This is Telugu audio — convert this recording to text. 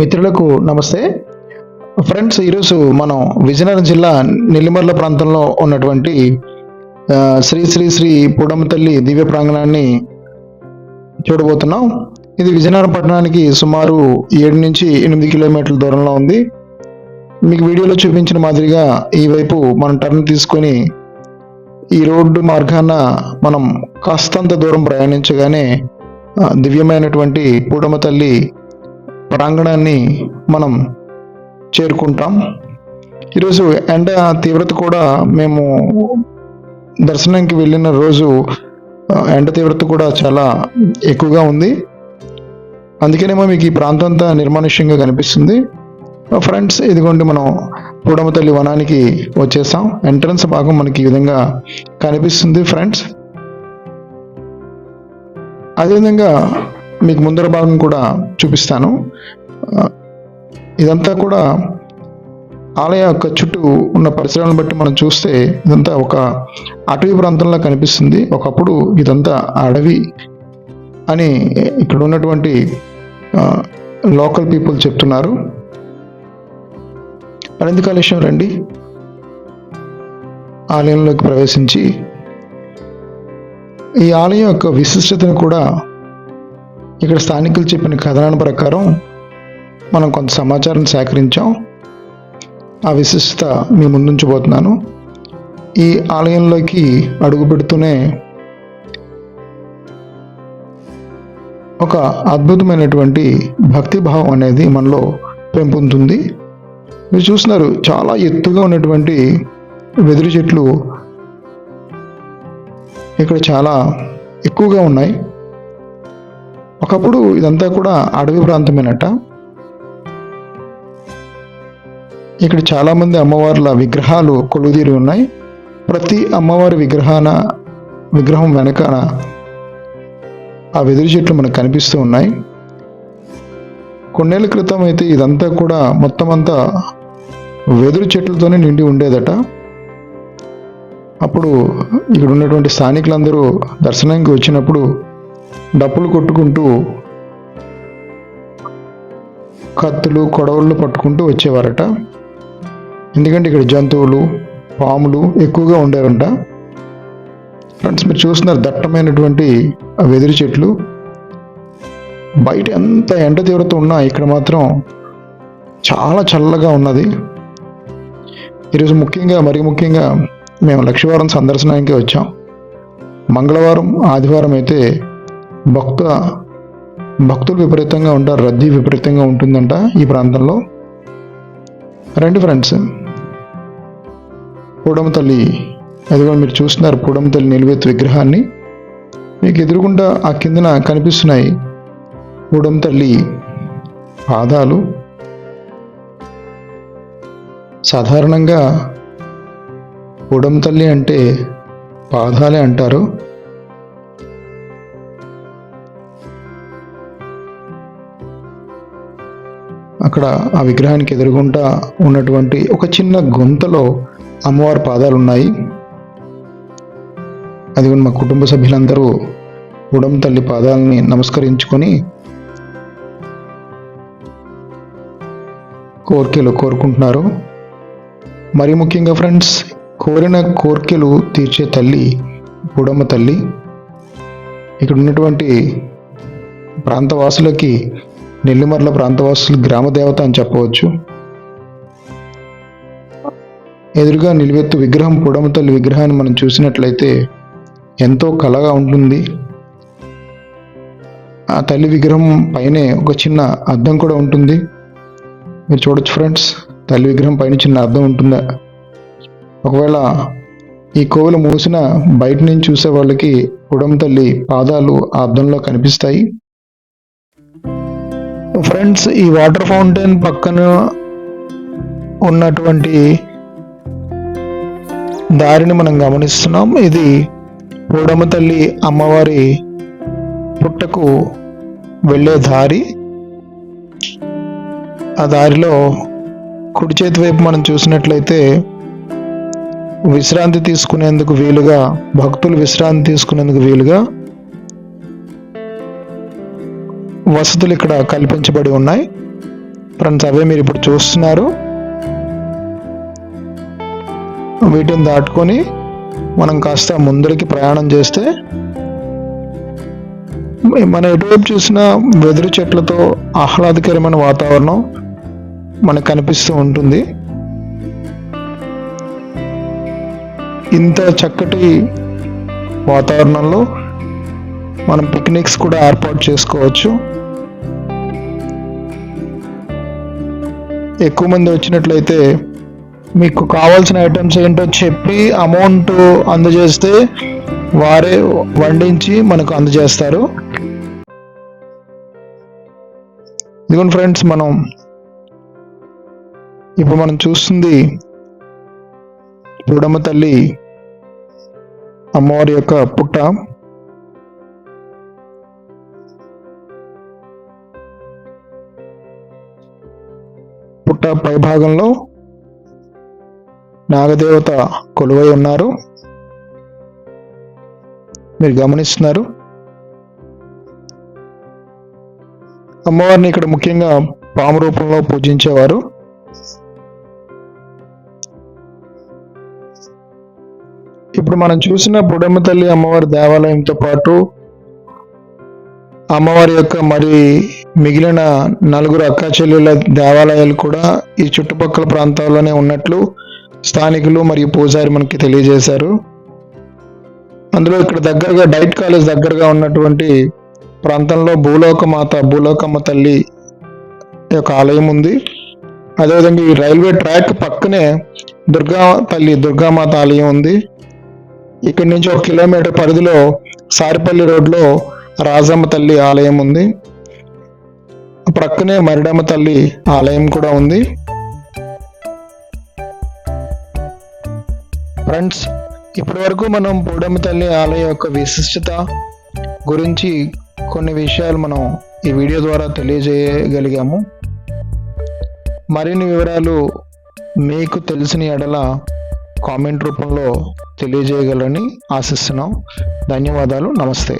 మిత్రులకు నమస్తే. ఫ్రెండ్స్ ఈరోజు మనం విజయనగరం జిల్లా నెల్లిమర్ల ప్రాంతంలో ఉన్నటువంటి శ్రీ శ్రీ శ్రీ పుడమ తల్లి దివ్య ప్రాంగణాన్ని చూడబోతున్నాం. ఇది విజయనగరం పట్టణానికి సుమారు ఏడు నుంచి ఎనిమిది కిలోమీటర్ల దూరంలో ఉంది. మీకు వీడియోలో చూపించిన మాదిరిగా ఈ వైపు మనం టర్న్ తీసుకొని ఈ రోడ్డు మార్గాన మనం కాస్తంత దూరం ప్రయాణించగానే దివ్యమైనటువంటి పూడమ తల్లి ప్రాంగణాన్ని మనం చేరుకుంటాం. ఈరోజు ఎండ తీవ్రత కూడా మేము దర్శనానికి వెళ్ళిన రోజు ఎండ తీవ్రత కూడా చాలా ఎక్కువగా ఉంది. అందుకనేమో మీకు ఈ ప్రాంతం అంతా నిర్మానుష్యంగా కనిపిస్తుంది. ఫ్రెండ్స్ ఇదిగోండి మనం పూడమతల్లి వనానికి వచ్చేసాం. ఎంట్రన్స్ భాగం మనకి ఈ విధంగా కనిపిస్తుంది ఫ్రెండ్స్. అదేవిధంగా మీకు ముందర భాగం కూడా చూపిస్తాను. ఇదంతా కూడా ఆలయ యొక్క చుట్టూ ఉన్న పరిసరాలను బట్టి మనం చూస్తే ఇదంతా ఒక అటవీ ప్రాంతంలో కనిపిస్తుంది. ఒకప్పుడు ఇదంతా అడవి అని ఇక్కడ ఉన్నటువంటి లోకల్ పీపుల్ చెప్తున్నారు. మరెందుకు కాళేశ్వరం రండి. ఆలయంలోకి ప్రవేశించి ఈ ఆలయం యొక్క విశిష్టతను కూడా ఇక్కడ స్థానికులు చెప్పిన కథనాల ప్రకారం మనం కొంత సమాచారం సేకరించాం. ఆ విశిష్టత మీ ముందుంచబోతున్నాను. ఈ ఆలయంలోకి అడుగు పెడుతూనే ఒక అద్భుతమైనటువంటి భక్తి భావం అనేది మనలో పెంపొందుతుంది. మీరు చూస్తున్నారు చాలా ఎత్తుగా ఉన్నటువంటి వెదురు చెట్లు ఇక్కడ చాలా ఎక్కువగా ఉన్నాయి. ఒకప్పుడు ఇదంతా కూడా అడవి ప్రాంతమేనట. ఇక్కడ చాలామంది అమ్మవార్ల విగ్రహాలు కొలుదీరి ఉన్నాయి. ప్రతి అమ్మవారి విగ్రహాన విగ్రహం వెనకాన ఆ వెదురు చెట్లు మనకు కనిపిస్తూ ఉన్నాయి. కొన్నేళ్ళ క్రితం అయితే ఇదంతా కూడా మొత్తం అంతా వెదురు చెట్లతోనే నిండి ఉండేదట. అప్పుడు ఇక్కడ ఉన్నటువంటి స్థానికులందరూ దర్శనానికి వచ్చినప్పుడు డప్పులు కొట్టుకుంటూ కత్తులు కొడవళ్ళు పట్టుకుంటూ వచ్చేవారట. ఎందుకంటే ఇక్కడ జంతువులు పాములు ఎక్కువగా ఉండేవంట. ఫ్రెండ్స్ మీరు చూస్తున్నారు దట్టమైనటువంటి ఆ వెదురు చెట్లు. బయట ఎంత ఎండ తీవ్రత ఉన్నా ఇక్కడ మాత్రం చాలా చల్లగా ఉన్నది. ఈరోజు ముఖ్యంగా మరి ముఖ్యంగా మేము లక్ష్మీవారం సందర్శనానికి వచ్చాం. మంగళవారం ఆదివారం అయితే భక్త భక్తులు విపరీతంగా ఉంటారు రద్దీ విపరీతంగా ఉంటుందంట ఈ ప్రాంతంలో. రండి ఫ్రెండ్స్ పూడమ తల్లి అదిగో మీరు చూస్తున్నారు పూడమ తల్లి నిలువెత్తు విగ్రహాన్ని. మీకు ఎదురుగుండా ఆ కిందన కనిపిస్తున్నాయి పూడమ తల్లి పాదాలు. సాధారణంగా పూడమ తల్లి అంటే పాదాలే అంటారు. అక్కడ ఆ విగ్రహానికి ఎదురుగుంటా ఉన్నటువంటి ఒక చిన్న గుంతలో అమ్మవారి పాదాలు ఉన్నాయి అది మా కుటుంబ సభ్యులందరూ ఉడం తల్లి పాదాలని నమస్కరించుకొని కోరికలు కోరుకుంటున్నారు. మరి ముఖ్యంగా ఫ్రెండ్స్ కోరిన కోరికలు తీర్చే తల్లి ఉడమ తల్లి. ఇక్కడ ఉన్నటువంటి ప్రాంతవాసులకి నెల్లిమర్ల ప్రాంతవాసులు గ్రామదేవత అని చెప్పవచ్చు. ఎదురుగా నిలువెత్తు విగ్రహం పుడమ తల్లి విగ్రహాన్ని మనం చూసినట్లయితే ఎంతో కళగా ఉంటుంది. ఆ తల్లి విగ్రహం పైనే ఒక చిన్న అద్దం కూడా ఉంటుంది. మీరు చూడొచ్చు ఫ్రెండ్స్ తల్లి విగ్రహం పైన చిన్న అద్దం ఉంటుందా. ఒకవేళ ఈ కోవిల మూసిన బయట నుంచి చూసే వాళ్ళకి పుడమ తల్లి పాదాలు ఆ అద్దంలో కనిపిస్తాయి. ఫ్రెండ్స్ ఈ వాటర్ ఫౌంటైన్ పక్కన ఉన్నటువంటి దారిని మనం గమనిస్తున్నాం. ఇది పూడమ తల్లి అమ్మవారి పుట్టకు వెళ్ళే దారి. ఆ దారిలో కుడి చేతి వైపు మనం చూసినట్లయితే విశ్రాంతి తీసుకునేందుకు వీలుగా భక్తులు విశ్రాంతి తీసుకునేందుకు వీలుగా వసతులు ఇక్కడ కల్పించబడి ఉన్నాయి. ఫ్రెండ్స్ అవే మీరు ఇప్పుడు చూస్తున్నారు. వీటిని దాటుకొని మనం కాస్త ముందరికి ప్రయాణం చేస్తే మన ఎటువైపు చూసినా వెదురు చెట్లతో ఆహ్లాదకరమైన వాతావరణం మనకు కనిపిస్తూ ఉంటుంది. ఇంత చక్కటి వాతావరణంలో మనం పిక్నిక్స్ కూడా ఏర్పాటు చేసుకోవచ్చు. ఎక్కువ మంది వచ్చినట్లయితే మీకు కావాల్సిన ఐటమ్స్ ఏంటో చెప్పి అమౌంట్ అందజేస్తే వారే వండించి మనకు అందజేస్తారు. ఇదిగోండి ఫ్రెండ్స్ మనం ఇప్పుడు మనం చూస్తుంది చూడమ్మ తల్లి అమ్మవారి యొక్క పుట్ట. పుట్ట పై భాగంలో నాగదేవత కొలువై ఉన్నారు. మీరు గమనిస్తున్నారు. అమ్మవారిని ఇక్కడ ముఖ్యంగా పాము రూపంలో పూజించేవారు. ఇప్పుడు మనం చూసిన బుడమ్మ తల్లి అమ్మవారి దేవాలయంతో పాటు అమ్మవారి యొక్క మరి మిగిలిన నలుగురు అక్క చెల్లెళ్ళ దేవాలయాలు కూడా ఈ చుట్టుపక్కల ప్రాంతాల్లోనే ఉన్నట్లు స్థానికులు మరియు పూజారి మనకి తెలియజేశారు. అందులో ఇక్కడ దగ్గరగా డైట్ కాలేజ్ దగ్గరగా ఉన్నటువంటి ప్రాంతంలో భూలోకమాత భూలోకమ్మ తల్లి యొక్క ఆలయం ఉంది. అదేవిధంగా ఈ రైల్వే ట్రాక్ పక్కనే దుర్గా తల్లి దుర్గామాత ఆలయం ఉంది. ఇక్కడి నుంచి ఒక కిలోమీటర్ పరిధిలో సారిపల్లి రోడ్లో రాజమ్మ తల్లి ఆలయం ఉంది. ప్రక్కనే మరిడమ్మ తల్లి ఆలయం కూడా ఉంది. ఫ్రెండ్స్ ఇప్పటి వరకు మనం పూడమ్మ తల్లి ఆలయం యొక్క విశిష్టత గురించి కొన్ని విషయాలు మనం ఈ వీడియో ద్వారా తెలియజేయగలిగాము. మరిన్ని వివరాలు మీకు తెలిసిన ఎడల కామెంట్ రూపంలో తెలియజేయగలరని ఆశిస్తున్నాం. ధన్యవాదాలు నమస్తే.